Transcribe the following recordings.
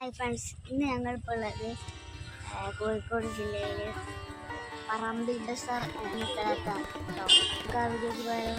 Hi friends ഇന്ന് ഞങ്ങളിപ്പോൾ ഉള്ളത് കോഴിക്കോട് ജില്ലയിൽ പറമ്പിൽ ബസാർ എന്ന സ്ഥലത്താണ് കേട്ടോ നമുക്ക് ആ വീഡിയോക്ക് പോയാലോ?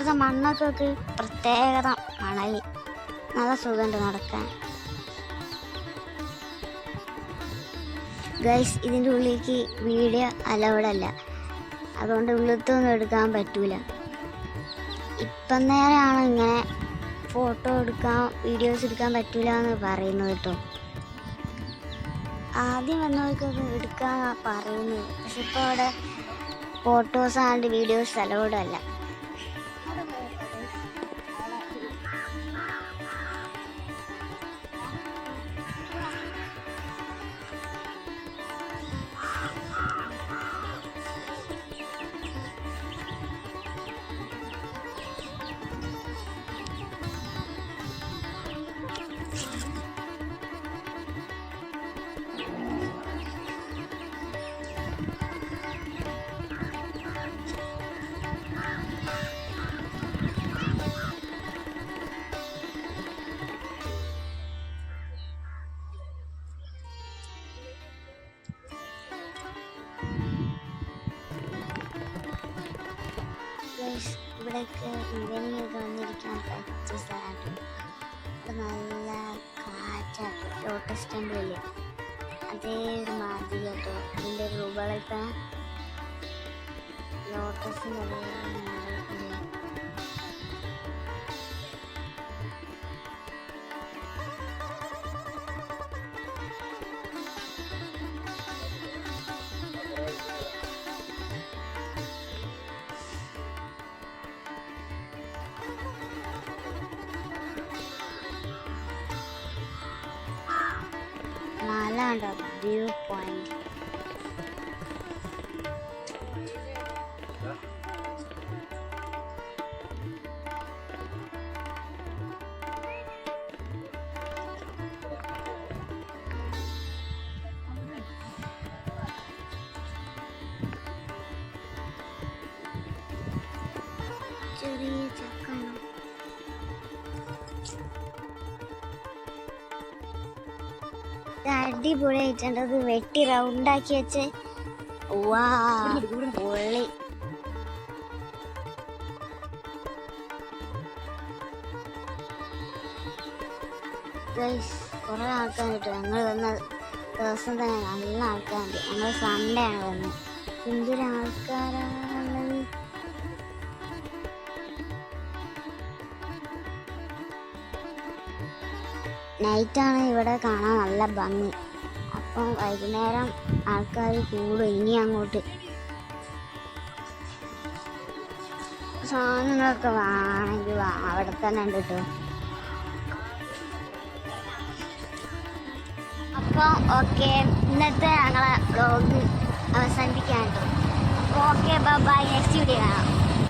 ഇവിടുത്തെ മണ്ണൊക്കെ പ്രത്യേകത മണൽ നല്ല സുഖമുണ്ട് നടക്കാൻ. ഗൈസ് ഇതിന്റെ ഉള്ളിലേക്ക് വീഡിയോ അലൗഡല്ല. അതുകൊണ്ട് ഉള്ളിലത്തൊന്നും എടുക്കാൻ പറ്റൂല. ഇപ്പം നേരമാണ് ഇങ്ങനെ ഫോട്ടോ എടുക്കാൻ വീഡിയോസ് എടുക്കാൻ പറ്റൂല എന്ന് പറയുന്നത് കേട്ടോ. ആദ്യം വന്നവർക്കൊക്കെ എടുക്കാൻ പറയുന്നത്. പക്ഷെ ഇപ്പോൾ അവിടെ ഫോട്ടോസ് ആൻഡ് വീഡിയോസ് അലൗഡ് ഇവിടെയൊക്കെ ഈവനിങ് ഒക്കെ വന്നിരിക്കാൻ പറ്റിയ സ്ഥലമാണ് ഇവിടെ നല്ല കാറ്റാട്ടോ ലോട്ടസ് വലിയ അതേ ഒരു മാതിരി കേട്ടോ അതിന്റെ രൂപകളൊക്കെ ലോട്ടസിന്റെ അതേ kind of viewpoint. Judy, അടിപൊളിയായിട്ടുണ്ട്. അത് വെട്ടി റൗണ്ടാക്കി വെച്ച്. വാ കുറേ ആൾക്കാരുണ്ട് ഞങ്ങൾ വന്ന ദിവസം തന്നെ നല്ല ആൾക്കാരുണ്ട് ഞങ്ങൾ സൺഡേ ആണ് വന്നത്. എന്തൊരു ആൾക്കാരാണുള്ളത് നൈറ്റാണ് ഇവിടെ കാണാൻ നല്ല ഭംഗി. അപ്പം വൈകുന്നേരം ആൾക്കാർ കൂടും ഇനി അങ്ങോട്ട്. സാധനങ്ങളൊക്കെ വേണമെങ്കിൽ അവിടെ തന്നെ ഉണ്ട് കേട്ടോ അപ്പം ഓക്കെ ഇന്നത്തെ ഞങ്ങളെ ബ്ലോഗ് അവസാനിപ്പിക്കാൻ കേട്ടോ ഓക്കെ ബൈ നെക്സ്റ്റ് വീഡിയോ കാണാം.